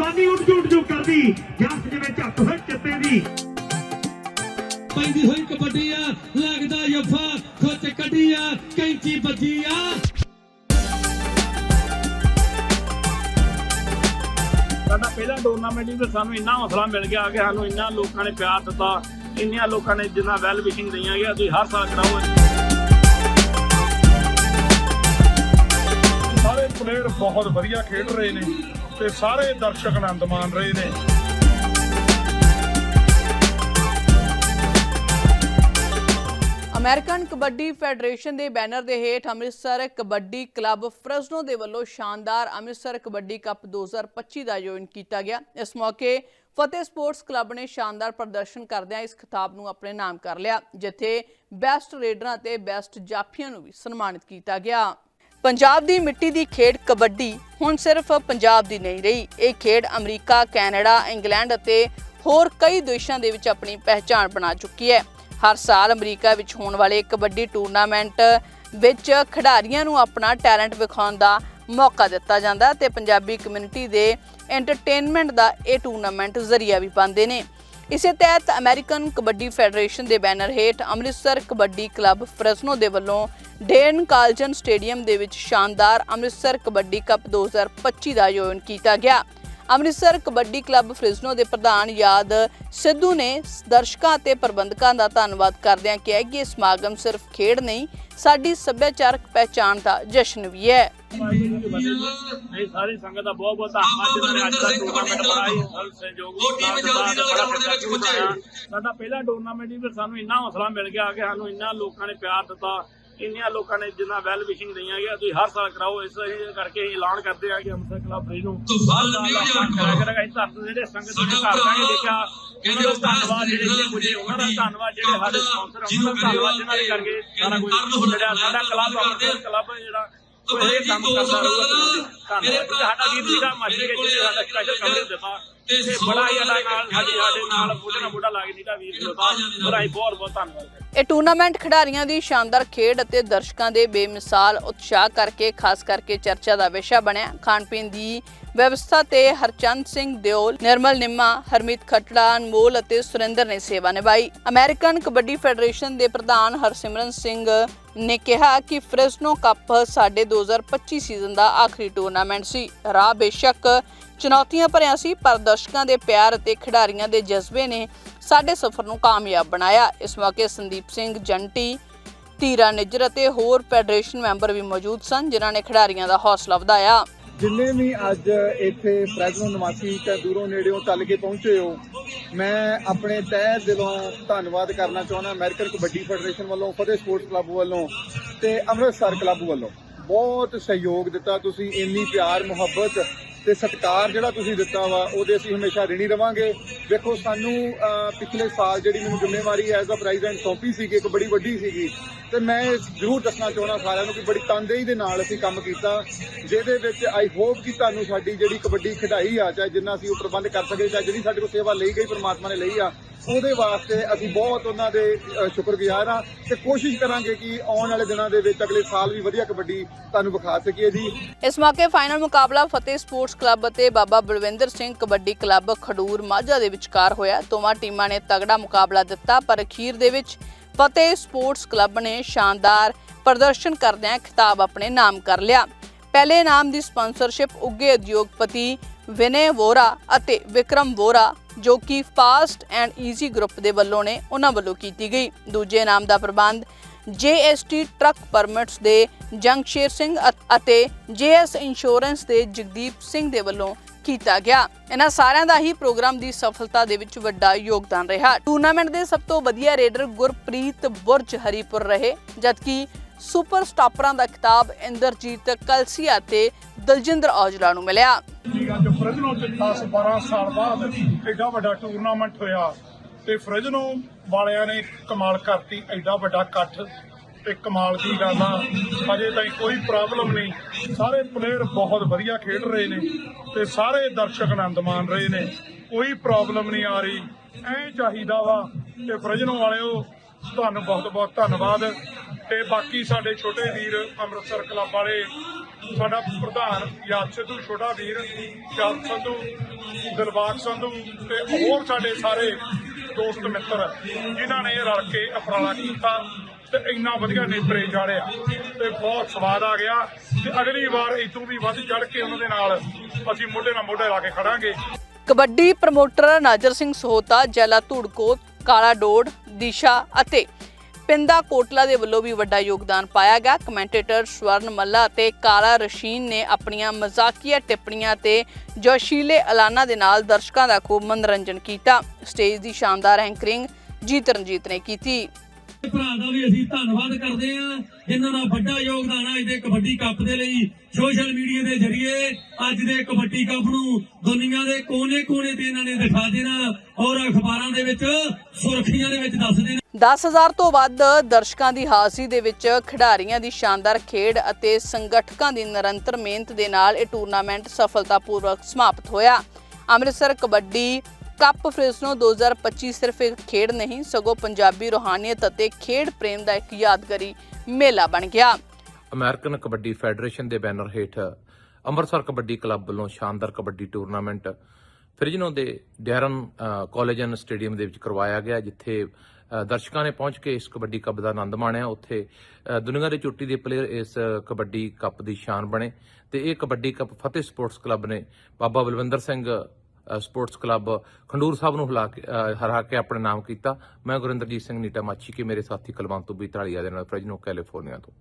ਜਵਾਨੀ ਉੱਡ ਝੂਟ ਝੂਟ ਕਰਦੀ। ਜੱਟ ਜਿਵੇਂ ਝੱਟ ਹੋਏ ਚਿੱਤੇ ਦੀ। ਪੈਂਦੀ ਹੋਈ ਕਬੱਡੀ ਆ ਲੱਗਦਾ ਜੱਫਾ ਖੁੱਚ ਕੱਢੀ ਆ ਕੈਂਚੀ ਵੱਜੀ ਆ। ਸਾਡਾ ਪਹਿਲਾ ਟੂਰਨਾਮੈਂਟ ਹੀ ਤੇ ਸਾਨੂੰ ਇੰਨਾ ਹੌਸਲਾ ਮਿਲ ਗਿਆ ਕਿ ਸਾਨੂੰ ਇੰਨਾ ਲੋਕਾਂ ਨੇ ਪਿਆਰ ਦਿੱਤਾ ਇੰਨੀਆਂ ਲੋਕਾਂ ਨੇ ਜਿੰਨਾ ਵੈਲ ਵਿਸ਼ਿੰਗ ਦਈਆਂ ਗਿਆ ਤੁਸੀਂ ਹਰ ਸਾਲ ਕਰਾਓ ਸਾਰੇ ਪਲੇਅਰ ਬਹੁਤ ਵਧੀਆ ਖੇਡ ਰਹੇ ਨੇ। ਤੇ ਸਾਰੇ ਦਰਸ਼ਕ ਆਨੰਦ ਮਾਣ ਰਹੇ ਨੇ। ਅਮਰੀਕਨ ਕਬੱਡੀ ਫੈਡਰੇਸ਼ਨ ਦੇ ਬੈਨਰ ਦੇ ਹੇਠ ਅੰਮ੍ਰਿਤਸਰ ਕਬੱਡੀ ਕਲੱਬ ਫਰਜ਼ਨੋ ਦੇ ਵੱਲੋਂ ਸ਼ਾਨਦਾਰ ਅੰਮ੍ਰਿਤਸਰ ਕਬੱਡੀ ਕੱਪ 2025 ਦਾ ਆਯੋਜਨ ਕੀਤਾ ਗਿਆ। ਇਸ ਮੌਕੇ ਫਤਿਹ ਸਪੋਰਟਸ ਕਲੱਬ ਨੇ ਸ਼ਾਨਦਾਰ ਪ੍ਰਦਰਸ਼ਨ ਕਰਦਿਆਂ ਇਸ ਖਿਤਾਬ ਨੂੰ ਆਪਣੇ ਨਾਮ ਕਰ ਲਿਆ, ਜਿੱਥੇ ਬੈਸਟ ਰੇਡਰਾਂ ਅਤੇ ਬੈਸਟ ਜਾਫੀਆਂ ਨੂੰ ਵੀ ਸਨਮਾਨਿਤ ਕੀਤਾ ਗਿਆ। ਪੰਜਾਬ ਦੀ ਮਿੱਟੀ ਦੀ ਖੇਡ ਕਬੱਡੀ ਹੁਣ ਸਿਰਫ ਪੰਜਾਬ ਦੀ ਨਹੀਂ ਰਹੀ। ਇਹ ਖੇਡ ਅਮਰੀਕਾ, ਕੈਨੇਡਾ, ਇੰਗਲੈਂਡ ਅਤੇ ਹੋਰ ਕਈ ਦੇਸ਼ਾਂ ਦੇ ਵਿੱਚ ਆਪਣੀ ਪਹਿਚਾਣ ਬਣਾ ਚੁੱਕੀ ਹੈ। ਹਰ ਸਾਲ ਅਮਰੀਕਾ ਵਿੱਚ ਹੋਣ ਵਾਲੇ ਕਬੱਡੀ ਟੂਰਨਾਮੈਂਟ ਵਿੱਚ ਖਿਡਾਰੀਆਂ ਨੂੰ ਆਪਣਾ ਟੈਲੈਂਟ ਵਿਖਾਉਣ ਦਾ ਮੌਕਾ ਦਿੱਤਾ ਜਾਂਦਾ ਹੈ ਤੇ ਪੰਜਾਬੀ ਕਮਿਊਨਿਟੀ ਦੇ ਐਂਟਰਟੇਨਮੈਂਟ ਦਾ ਇਹ ਟੂਰਨਾਮੈਂਟ ਜ਼ਰੀਆ ਵੀ ਪਾਉਂਦੇ ਨੇ। ਇਸੇ ਤਹਿਤ ਅਮਰੀਕਨ ਕਬੱਡੀ ਫੈਡਰੇਸ਼ਨ ਦੇ ਬੈਨਰ ਹੇਠ ਅੰਮ੍ਰਿਤਸਰ ਕਬੱਡੀ ਕਲੱਬ ਫਰੈਸਨੋ ਦੇ ਵੱਲੋਂ ਡੇਨ ਕਾਲਜਨ ਸਟੇਡੀਅਮ ਦੇ ਵਿੱਚ ਸ਼ਾਨਦਾਰ ਅੰਮ੍ਰਿਤਸਰ ਕਬੱਡੀ ਕੱਪ 2025 ਦਾ ਆਯੋਜਨ ਕੀਤਾ ਗਿਆ। ਅੰਮ੍ਰਿਤਸਰ ਕਬੱਡੀ ਕਲੱਬ ਫ੍ਰਿਜ਼ਨੋ ਦੇ ਪ੍ਰਧਾਨ ਯਾਦ ਸਿੱਧੂ ਨੇ ਦਰਸ਼ਕਾਂ ਅਤੇ ਪ੍ਰਬੰਧਕਾਂ ਦਾ ਧੰਨਵਾਦ ਕਰਦਿਆਂ ਕਿਹਾ ਕਿ ਇਹ ਸਮਾਗਮ ਸਿਰਫ ਖੇਡ ਨਹੀਂ ਸਾਡੀ ਸੱਭਿਆਚਾਰਕ ਪਹਿਚਾਣ ਦਾ ਜਸ਼ਨ ਵੀ ਹੈ। ਇਹ ਸਾਰੀ ਸੰਗਤ ਦਾ ਬਹੁਤ ਬਹੁਤ ਧੰਨਵਾਦ ਜਿਨ੍ਹਾਂ ਨੇ ਅੱਜ ਦਾ ਟੂਰਨਾਮੈਂਟ ਬਣਾਈ ਹਰ ਸਹਿਯੋਗ ਸਾਡਾ ਪਹਿਲਾ ਟੂਰਨਾਮੈਂਟ ਹੀ ਤੇ ਸਾਨੂੰ ਇੰਨਾ ਹੌਸਲਾ ਮਿਲ ਗਿਆ ਕਿ ਸਾਨੂੰ ਇੰਨਾ ਲੋਕਾਂ ਨੇ ਪਿਆਰ ਦਿੱਤਾ ਇੰਨੀਆਂ ਲੋਕਾਂ ਨੇ ਜਿੰਨਾ ਵੈਲ ਵਿਸ਼ਿੰਗ ਦਈਆਂ ਗਿਆ ਤੁਸੀਂ ਹਰ ਸਾਲ ਕਰਾਓ ਇਸ ਕਰਕੇ ਅਸੀਂ ਐਲਾਨ ਕਰਦੇ ਆ ਕਿ ਅੰਮ੍ਰਿਤਸਰ ਕਲੱਬ ਫਰੀਦ ਨੂੰ ਸਾਲ ਕਰਿਆ ਕਰਾਂਗੇ ਇਸ ਧਰਤ ਜਿਹੜੇ ਸੰਗਤ ਦੇ ਘਰ ਜਾ ਕੇ ਦੇਖਿਆ ਉਹਨਾਂ ਦਾ ਧੰਨਵਾਦ ਜਿਹੜੇ ਇੱਥੇ ਪੁੱਜੇ ਉਹਨਾਂ ਦਾ ਧੰਨਵਾਦ ਜਿਹੜੇ ਸਾਡੇ ਸਪਾਂਸਰ ਉਹਨਾਂ ਦਾ ਧੰਨਵਾਦ ਜਿਨ੍ਹਾਂ ਦੇ ਕਰਕੇ ਸਾਰਾ ਕੁਝ ਜਿਹੜਾ ਸਾਡਾ ਕਲੱਬ ਅੰਮ੍ਰਿਤਸਰ ਕਲੱਬ ਜਿਹੜਾ ਉਹ ਇਹ ਕੰਮ ਕਰਦਾ ਰਹੂਗਾ ਧੰਨਵਾਦ। ਸਾਡਾ ਵੀਰ ਜੀ ਦਾ ਮਾਸਟਰ ਕੇ ਜਿਹੜੇ ਸਾਡਾ ਸਪੈਸ਼ਲ ਕਮਰੇ ਦਿੱਤਾ ਤੇ ਬੜਾ ਹੀ ਸਾਡਾ ਨਾਲ ਸਾਡੀ ਸਾਡੇ ਨਾਲ ਬੁੱਢਾ ਬੁੱਢਾ ਲਾ ਕੇ ਦਿੱਤਾ ਵੀਰ ਜੀ। ਦਾ ਬੜਾ ਹੀ ਬਹੁਤ ਬਹੁਤ ਧੰਨਵਾਦ ਇਹ ਟੂਰਨਾਮੈਂਟ ਖਿਡਾਰੀਆਂ ਦੀ ਸ਼ਾਨਦਾਰ ਖੇਡ ਅਤੇ ਦਰਸ਼ਕਾਂ ਦੇ ਬੇਮਿਸਾਲ ਉਤਸ਼ਾਹ ਕਰਕੇ ਖਾਸ ਕਰਕੇ ਚਰਚਾ ਦਾ ਵਿਸ਼ਾ ਬਣਿਆ। ਖਾਣ ਪੀਣ ਦੀ ਵਿਵਸਥਾ ਤੇ ਹਰਚੰਦ ਸਿੰਘ ਦਿਓਲ ਨਿਰਮਲ ਨਿੰਮਾ ਹਰਮੀਤ ਖੱਟੜਾ ਅਨਮੋਲ ਅਤੇ ਸੁਰਿੰਦਰ ਨੇ ਸੇਵਾ ਨਿਭਾਈ। ਅਮਰੀਕਨ ਕਬੱਡੀ ਫੈਡਰੇਸ਼ਨ ਦੇ ਪ੍ਰਧਾਨ ਹਰਸਿਮਰਨ ਸਿੰਘ ਨੇ ਕਿਹਾ ਕਿ ਫ੍ਰਿਸਨੋ ਕੱਪ ਸਾਡੇ 2025 ਸੀਜ਼ਨ ਦਾ ਆਖਰੀ ਟੂਰਨਾਮੈਂਟ ਸੀ। ਰਾਹ ਬੇਸ਼ੱਕ ਚੁਣੌਤੀਆਂ ਭਰਿਆ ਸੀ, ਪਰ ਦਰਸ਼ਕਾਂ ਦੇ ਪਿਆਰ ਅਤੇ ਖਿਡਾਰੀਆਂ ਦੇ ਜਜ਼ਬੇ ਨੇ ਸਾਡੇ ਸਫ਼ਰ ਨੂੰ ਕਾਮਯਾਬ ਬਣਾਇਆ। ਇਸ ਮੌਕੇ ਸੰਦੀਪ ਸਿੰਘ, ਜੰਟੀ, ਧੀਰਾ ਨਿੱਜਰ ਅਤੇ ਹੋਰ ਫੈਡਰੇਸ਼ਨ ਮੈਂਬਰ ਵੀ ਮੌਜੂਦ ਸਨ, ਜਿਨ੍ਹਾਂ ਨੇ ਖਿਡਾਰੀਆਂ ਦਾ ਹੌਸਲਾ ਵਧਾਇਆ। ਜਿੰਨੇ ਵੀ ਅੱਜ ਇੱਥੇ ਫ੍ਰੈਗਨੋ ਨਿਵਾਸੀ ਤੇ ਦੂਰੋਂ ਨੇੜਿਓਂ ਚੱਲ ਕੇ ਪਹੁੰਚੇ ਹੋ, ਮੈਂ ਆਪਣੇ ਤਹਿ ਦਿਲੋਂ ਧੰਨਵਾਦ ਕਰਨਾ ਚਾਹੁੰਦਾ ਅਮਰੀਕਨ ਕਬੱਡੀ ਫੈਡਰੇਸ਼ਨ ਵੱਲੋਂ, ਫਤਿਹ ਸਪੋਰਟਸ ਕਲੱਬ ਵੱਲੋਂ ਤੇ ਅੰਮ੍ਰਿਤਸਰ ਕਲੱਬ ਵੱਲੋਂ। ਬਹੁਤ ਸਹਿਯੋਗ ਦਿੱਤਾ ਤੁਸੀਂ, ਇੰਨੀ ਪਿਆਰ ਮੁਹੱਬਤ ਤੇ ਸਤਿਕਾਰ ਜਿਹੜਾ ਤੁਸੀਂ ਦਿੱਤਾ ਵਾ, ਉਹਦੇ ਅਸੀਂ ਹਮੇਸ਼ਾ ਰਿਣੀ ਰਵਾਂਗੇ। ਦੇਖੋ, ਸਾਨੂੰ ਪਿਛਲੇ ਸਾਲ ਜਿਹੜੀ ਮੈਨੂੰ ਜ਼ਿੰਮੇਵਾਰੀ ਐਜ਼ ਅ ਪ੍ਰੈਜ਼ੀਡੈਂਟ ਸੌਂਪੀ ਸੀਗੀ, ਇੱਕ ਬੜੀ ਵੱਡੀ ਸੀਗੀ, ਤੇ ਮੈਂ ਜ਼ਰੂਰ ਦੱਸਣਾ ਚਾਹੁੰਦਾ ਸਾਰਿਆਂ ਨੂੰ ਕਿ ਬੜੀ ਤਨਦੇਹੀ ਦੇ ਨਾਲ ਅਸੀਂ ਕੰਮ ਕੀਤਾ, ਜਿਹਦੇ ਵਿੱਚ ਆਈ ਹੋਪ ਕਿ ਤੁਹਾਨੂੰ ਸਾਡੀ ਜਿਹੜੀ ਕਬੱਡੀ ਖਿਡਾਈ ਆ, ਚਾਹੇ ਜਿੰਨਾ ਅਸੀਂ ਉਹ ਪ੍ਰਬੰਧ ਕਰ ਸਕੇ, ਚਾਹੇ ਜਿਹੜੀ ਸਾਡੇ ਕੋਲ ਸੇਵਾ ਲਈ ਗਈ, ਪਰਮਾਤਮਾ ਨੇ ਲਈ ਆ ਉਹਦੇ ਵਾਸਤੇ ਅਸੀਂ ਬਹੁਤ ਉਹਨਾਂ ਦੇ ਸ਼ੁਕਰਗੁਜ਼ਾਰ ਆ ਤੇ ਕੋਸ਼ਿਸ਼ ਕਰਾਂਗੇ ਕਿ ਆਉਣ ਵਾਲੇ ਦਿਨਾਂ ਦੇ ਵਿੱਚ ਅਗਲੇ ਸਾਲ ਵੀ ਵਧੀਆ ਕਬੱਡੀ ਤੁਹਾਨੂੰ ਵਿਖਾ ਸਕੀਏ ਜੀ। ਇਸ ਮੌਕੇ ਫਾਈਨਲ ਮੁਕਾਬਲਾ ਫਤਿਹ ਸਪੋਰਟਸ ਕਲੱਬ ਅਤੇ ਬਾਬਾ ਬਲਵਿੰਦਰ ਸਿੰਘ ਕਬੱਡੀ ਕਲੱਬ ਖਡੂਰ ਮਾਝਾ ਦੇ ਵਿਚਕਾਰ ਹੋਇਆ। ਦੋਵਾਂ ਟੀਮਾਂ ਨੇ ਤਗੜਾ ਮੁਕਾਬਲਾ ਦਿੱਤਾ, ਪਰ ਅਖੀਰ ਦੇ ਵਿੱਚ ਫਤਿਹ ਸਪੋਰਟਸ ਕਲੱਬ ਨੇ ਸ਼ਾਨਦਾਰ ਪ੍ਰਦਰਸ਼ਨ ਕਰਦਿਆਂ ਖਿਤਾਬ ਆਪਣੇ ਨਾਮ ਕਰ ਲਿਆ। ਪਹਿਲੇ ਨਾਮ ਦੀ ਸਪਾਂਸਰਸ਼ਿਪ ਉੱਗੇ ਉਦਯੋਗਪਤੀ ਵਿਨੇ ਵੋਰਾ ਅਤੇ ਵਿਕਰਮ ਵੋਰਾ, ਜੋ ਕਿ ਫਾਸਟ ਐਂਡ ਈਜ਼ੀ ਗਰੁੱਪ ਦੇ ਵੱਲੋਂ ਨੇ ਉਹਨਾਂ ਵੱਲੋਂ ਕੀਤੀ ਗਈ। ਦੂਜੇ ਇਨਾਮ ਦਾ ਪ੍ਰਬੰਧ ਜੀਐਸਟੀ ਟਰੱਕ ਪਰਮਿਟਸ ਦੇ ਜੰਗਸ਼ੇਰ ਸਿੰਘ ਅਤੇ ਜੀਐਸ ਇੰਸ਼ੋਰੈਂਸ ਦੇ ਜਗਦੀਪ ਸਿੰਘ ਦੇ ਵੱਲੋਂ ਕੀਤਾ ਗਿਆ। ਇਹਨਾਂ ਸਾਰਿਆਂ ਦਾ ਹੀ ਪ੍ਰੋਗਰਾਮ ਦੀ ਸਫਲਤਾ ਦੇ ਵਿੱਚ ਵੱਡਾ ਯੋਗਦਾਨ ਰਿਹਾ। ਟੂਰਨਾਮੈਂਟ ਦੇ ਸਭ ਤੋਂ ਵਧੀਆ ਰੇਡਰ ਗੁਰਪ੍ਰੀਤ ਬੁਰਜ ਹਰੀਪੁਰ ਰਹੇ, ਜਦਕਿ ਸੁਪਰ ਸਟਾਪਰਾਂ ਦਾ ਖਿਤਾਬ ਇੰਦਰਜੀਤ ਕਲਸੀਆ ਤੇ ਦਲਜਿੰਦਰ ਔਜਲਾ ਨੂੰ ਮਿਲਿਆ। ਫ੍ਰਿਜਨੋ ਚ 10 12 ਸਾਲ ਬਾਅਦ ਐਡਾ ਵੱਡਾ ਟੂਰਨਾਮੈਂਟ ਹੋਇਆ ਤੇ ਫ੍ਰਿਜਨੋ ਵਾਲਿਆਂ ਨੇ ਕਮਾਲ ਕਰਤੀ, ਐਡਾ ਵੱਡਾ ਇਕੱਠ ਤੇ ਕਮਾਲ ਦੀ ਗੱਲ ਆ, ਅਜੇ ਤਾਈਂ ਕੋਈ ਪ੍ਰੋਬਲਮ ਨਹੀਂ। ਸਾਰੇ ਪਲੇਅਰ ਬਹੁਤ ਵਧੀਆ ਖੇਡ ਰਹੇ ਨੇ ਤੇ ਸਾਰੇ ਦਰਸ਼ਕ ਆਨੰਦ ਮਾਣ ਰਹੇ ਨੇ, ਕੋਈ ਪ੍ਰੋਬਲਮ ਨਹੀਂ ਆ ਰਹੀ। ਐਂ ਚਾਹੀਦਾ ਵਾ ਕਿ ਫ੍ਰਿਜਨੋ ਵਾਲਿਓ, ਤੁਹਾਨੂੰ ਬਹੁਤ ਬਹੁਤ ਧੰਨਵਾਦ। ਤੇ ਬਾਕੀ ਸਾਡੇ ਛੋਟੇ ਵੀਰ ਅੰਮ੍ਰਿਤਸਰ ਕਲੱਬ ਵਾਲੇ, ਸਾਡਾ ਪ੍ਰਧਾਨ ਯਾਦ ਸਿੱਧੂ, ਛੋਟਾ ਵੀਰ ਯਾਦ ਸੰਧੂ, ਦਿਲਬਾਗ ਸੰਧੂ ਤੇ ਹੋਰ ਸਾਡੇ ਸਾਰੇ ਦੋਸਤ ਮਿੱਤਰ ਜਿਨ੍ਹਾਂ ਨੇ ਰਲ ਕੇ ਉਪਰਾਲਾ ਕੀਤਾ ਤੇ ਇੰਨਾ ਵਧੀਆ ਨੇਪਰੇ ਚਾੜਿਆ ਤੇ ਬਹੁਤ ਸਵਾਦ ਆ ਗਿਆ ਤੇ ਅਗਲੀ ਵਾਰ ਇਤੋਂ ਵੀ ਵੱਧ ਚੜ ਕੇ ਉਹਨਾਂ ਦੇ ਨਾਲ ਅਸੀਂ ਮੋਢੇ ਨਾਲ ਮੋਢੇ ਲਾ ਕੇ ਖੜਾਂਗੇ। ਕਬੱਡੀ ਪ੍ਰਮੋਟਰ ਨਾਜਰ ਸਿੰਘ ਸੋਹਤਾ, ਜੈਲਾ ਧੂੜਕੋਟ, ਕਾਲਾ ਡੋੜ, ਦਿਸ਼ਾ ਅਤੇ ਪਿੰਦਾ ਕੋਟਲਾ ਦੇ ਵੱਲੋਂ ਵੀ ਵੱਡਾ ਯੋਗਦਾਨ ਪਾਇਆ ਗਿਆ। ਕਮੈਂਟੇਟਰ ਸਵਰਨ ਮੱਲਾ ਅਤੇ ਕਾਲਾ ਰਸ਼ੀਨ ਨੇ ਆਪਣੀਆਂ ਮਜ਼ਾਕੀਆ ਟਿੱਪਣੀਆਂ ਤੇ ਜੋਸ਼ੀਲੇ ਐਲਾਨਾਂ ਦੇ ਨਾਲ ਦਰਸ਼ਕਾਂ ਦਾ ਖੂਬ ਮਨੋਰੰਜਨ ਕੀਤਾ। ਸਟੇਜ ਦੀ ਸ਼ਾਨਦਾਰ ਐਂਕਰਿੰਗ ਜੀਤ ਰਣਜੀਤ ਨੇ ਕੀਤੀ। ਭਰਾ ਦਾ ਵੀ ਅਸੀਂ ਧੰਨਵਾਦ ਕਰਦੇ ਹਾਂ, ਜਿਨ੍ਹਾਂ ਦਾ ਵੱਡਾ ਯੋਗਦਾਨ ਹੈ ਅੱਜ ਦੇ ਕਬੱਡੀ ਕੱਪ ਦੇ ਲਈ। ਸੋਸ਼ਲ ਮੀਡੀਆ ਦੇ ਜ਼ਰੀਏ ਅੱਜ ਦੇ ਕਬੱਡੀ ਕੱਪ ਨੂੰ ਦੁਨੀਆ ਦੇ ਕੋਨੇ-ਕੋਨੇ ਤੇ ਇਹਨਾਂ ਨੇ ਦਿਖਾ ਦੇਣਾ ਔਰ ਅਖਬਾਰਾਂ ਦੇ ਵਿੱਚ, ਸੁਰਖੀਆਂ ਦੇ ਵਿੱਚ ਦੱਸ ਦੇਣਾ। 10000 ਤੋਂ ਵੱਧ ਦਰਸ਼ਕਾਂ ਦੀ ਹਾਜ਼ਰੀ ਦੇ ਵਿੱਚ ਖਿਡਾਰੀਆਂ ਦੀ ਸ਼ਾਨਦਾਰ ਖੇਡ ਅਤੇ ਸੰਗਠਕਾਂ ਦੀ ਨਿਰੰਤਰ ਮਿਹਨਤ ਦੇ ਨਾਲ ਇਹ ਟੂਰਨਾਮੈਂਟ ਸਫਲਤਾਪੂਰਵਕ ਸਮਾਪਤ ਹੋਇਆ। ਅੰਮ੍ਰਿਤਸਰ ਕਬੱਡੀ ਕੱਪ ਫ੍ਰਿਸਨੋ 2025 ਸਿਰਫ ਇੱਕ ਖੇਡ ਨਹੀਂ ਸਗੋਂ ਪੰਜਾਬੀ ਰੋਹਾਨੀਅਤ ਅਤੇ ਖੇਡ ਪ੍ਰੇਮ ਦਾ ਇੱਕ ਯਾਦਗਾਰੀ ਮੇਲਾ ਬਣ ਗਿਆ। ਅਮਰੀਕਨ ਕਬੱਡੀ ਫੈਡਰੇਸ਼ਨ ਦੇ ਬੈਨਰ ਹੇਠ ਅੰਮ੍ਰਿਤਸਰ ਕਬੱਡੀ ਕਲੱਬ ਵੱਲੋਂ ਸ਼ਾਨਦਾਰ ਕਬੱਡੀ ਟੂਰਨਾਮੈਂਟ ਫ੍ਰਿਜਨੋ ਦੇ ਡੈਰਨ ਅ, ਕਾਲਜ ਐਂਡ ਸਟੇਡੀਅਮ ਦੇ ਵਿੱਚ ਕਰਵਾਇਆ ਗਿਆ ਜਿੱਥੇ ਦਰਸ਼ਕਾਂ ਨੇ ਪਹੁੰਚ ਕੇ ਇਸ ਕਬੱਡੀ ਕੱਪ ਦਾ ਆਨੰਦ ਮਾਣਿਆ। ਉੱਥੇ ਦੁਨੀਆ ਦੇ ਚੋਟੀ ਦੇ ਪਲੇਅਰ ਇਸ ਕਬੱਡੀ ਕੱਪ ਦੀ ਸ਼ਾਨ ਬਣੇ ਤੇ ਇਹ kabaddi cup Fateh sports club ਨੇ ਬਾਬਾ ਬਲਵਿੰਦਰ ਸਿੰਘ ਸਪੋਰਟਸ ਕਲੱਬ ਖੰਡੂਰ ਸਾਹਿਬ ਨੂੰ ਹਲਾ ਕੇ ਹਰਾ ਕੇ ਆਪਣੇ ਨਾਮ ਕੀਤਾ। ਮੈਂ ਗੁਰਿੰਦਰਜੀਤ ਸਿੰਘ ਨੀਟਾ ਮਾਛੀ ਕੇ ਮੇਰੇ ਸਾਥੀ ਕਲਵੰਤ ਤੋਂ 42 ਦੇ ਨਾਲ ਫ੍ਰਿਜਨੋ ਕੈਲੀਫੋਰਨੀਆ ਤੋਂ।